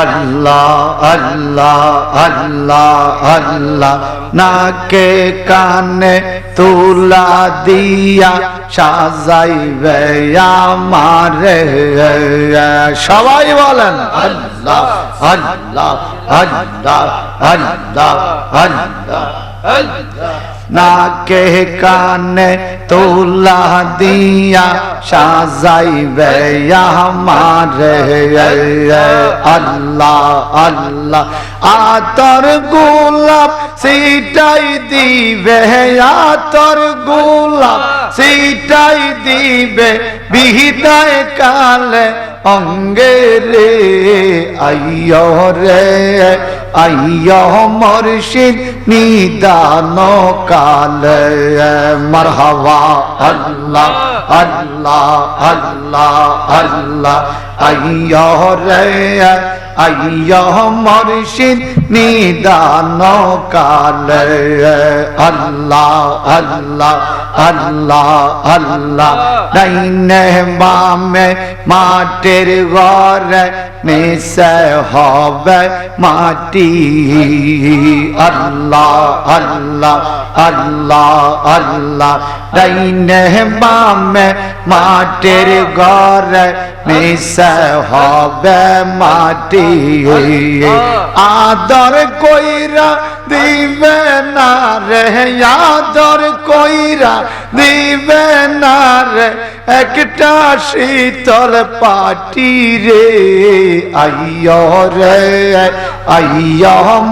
আল্লাহ আল্লাহ আল্লাহ আল্লাহ নাকে কানে তুলা দিয়া সাজাইবে আমারে সবাই বলেন আল্লাহ আল্লাহ আল্লাহ আল্লাহ আল্লাহ নাকে কানে তুলা দিয়া সাজাইবে আমারে আল্লাহ আল্লাহ, আতর গোলাপ সিটাই দিবে। আতর গোলাপ সিটাই দিবে। বিহিতায় কালে অঙ্গে রে আইয় রে। আইয় মর্শিদ নিদান কাল মরহবা আল্লাহ আল্লাহ আল্লাহ আল্লাহ আইয় রে আইয় মর্শিদ, নিদান কালে। আল্লাহ আল্লাহ আল্লাহ আল্লাহ। ডাইনে বামে মাটির ঘরে মিশে হবে মাটি। আল্লাহ আল্লাহ আল্লাহ আল্লাহ। ডাইনে বামে মাটির ঘরে মিশে হবে মাটি। আদর কইরা দিবে না রে আদর কইরা দিবে না রে একটা শীতল পাটি রে। আইয় রে আইয়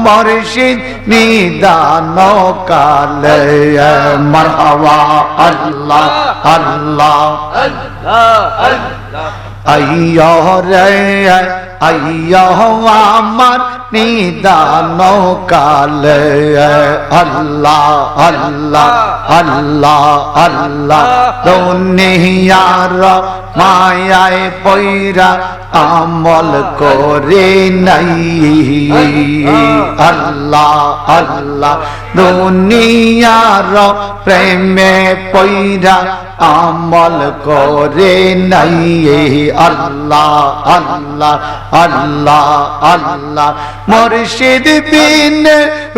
মর্শিদ নিদান কালে। মারহাবা আল্লাহ আল্লাহ। আইয় রে আইয় আমার নিদান কালে আল্লাহ আল্লাহ আল্লাহ আল্লাহ। দুনিয়ার মায়ায় পৈরা আমল করে নাই। আল্লাহ আল্লাহ। দুনিয়ার প্রেমে পৈরা আমল করে নাই। আল্লাহ আল্লাহ আল্লাহ আল্লাহ। মুর্শিদ বিন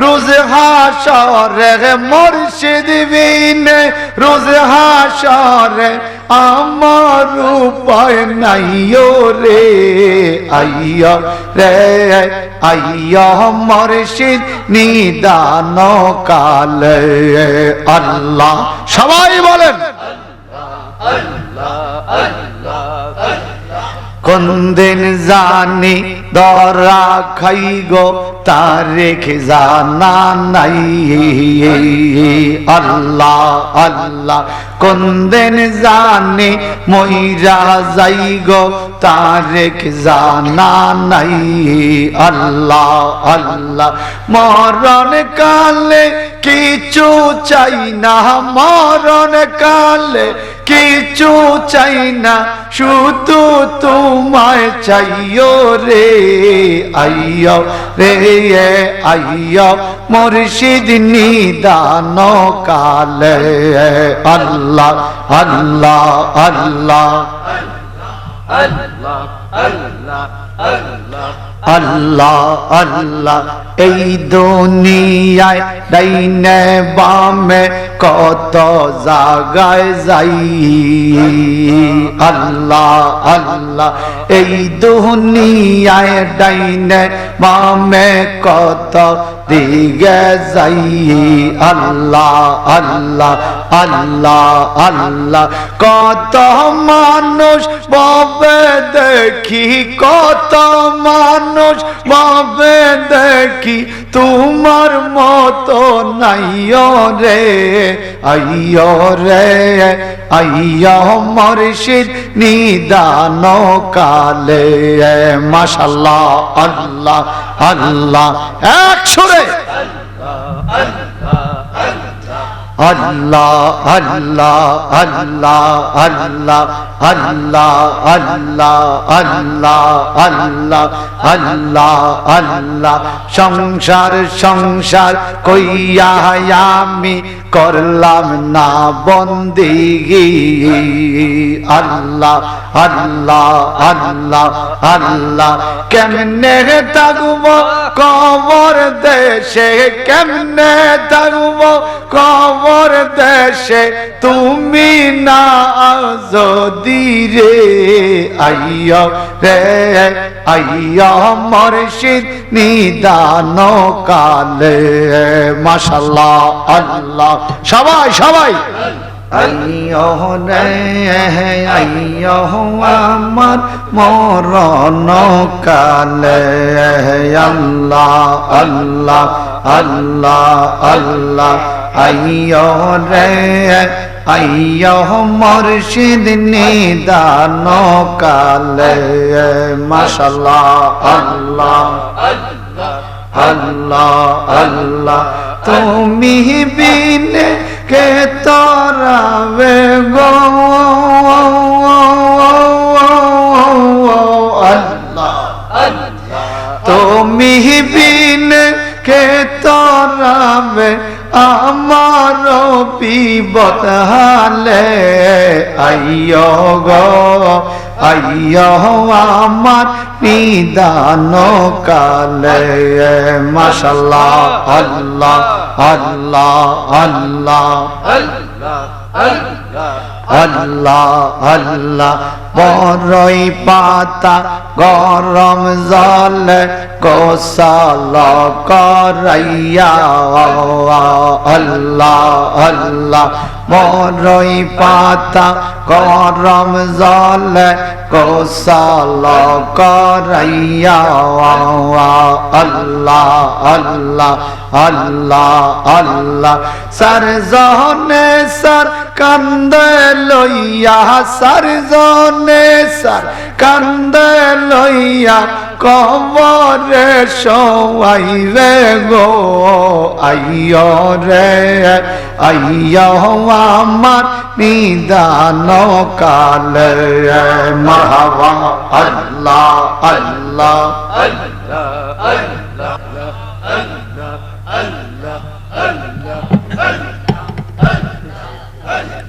রোজ হাসরে মুর্শিদ বিন রোজ হাসরে আমার উপায় নাইও রে আইয় রে, আইয় মুর্শিদ নিদান কালে আল্লাহ, সবাই বলেন। কোন দিন জানি, দরা খাই গো তারিখ জানা নাই। আল্লাহ আল্লাহ কোন দিন জানি, মইরা যাই গো তারিখ জানা নাই। আল্লাহ আল্লাহ মরণ কালে কিছু চাই না, মরণ কালে কিছু চাই না, শুধু তোমায় চাইও রে, আইয় রে আইয় মুর্শিদ নিদান কালে। আল্লাহ আল্লাহ আল্লাহ আল্লাহ। আল্লাহ এই দুনিয়ায় ডাইনে বামে কত জাগায় যাই। আল্লাহ আল্লাহ, এই দুনিয়ায় ডাইনে বামে কত দিগে যাই। আল্লাহ আল্লাহ আল্লাহ আল্লাহ, কত মানুষ ববে দেখি কত মানুষ ভাবে দেখি তোমার মতো নাইও রে, আইয় রে, আইয় মর্শিদ নিদান কালে মাশাল্লাহ, আল্লাহ আল্লাহ। এক সুরে। আল্লাহ আল্লাহ আল্লাহ আল্লাহ আল্লাহ আল্লাহ আল্লাহ আল্লাহ আল্লাহ আল্লাহ। সংসার সংসার কইয়া আমি করলাম না বন্দিগি আল্লাহ আল্লাহ আল্লাহ আল্লাহ, কেমনে থাকব কবর দেশে? কেমনে থাকব কবর দেশে? তুমি না যদি রে, আইয় রে, আইয় মর্শিদ নিদান কালে। মাশাল্লাহ আল্লাহ সবাই সবাই আমার মরণ কালে আল্লাহ আল্লাহ আল্লাহ আল্লাহ আইয় রে আইয় মর্শিদ নিদান কালে মাশাল্লাহ আল্লাহ আল্লাহ আল্লাহ তুমি বিনে কে তরাবে গো? তুমি বিন কে তরাবে আমার পিবত হালে। আইয় গো আইয় আমার নিদান কালে মাশাল্লাহ আল্লাহ আল্লাহ আল্লাহ আল্লাহ আল্লাহ। বড়ই পাতা, গরম জল কোসাল করাইয়া, আল্লাহ আল্লাহ বড়ই পাতা, গরম জল কোসাল করাইয়া, আল্লাহ আল্লাহ আল্লাহ আল্লাহ, সর জহনে সর কান্দে লইয়া সর জনে সর কান্দে লইয়া কবরে সবাইবে গো আইয় রে আইয় আমার নিদান কালে মাহবা আল্লাহ আল্লাহ।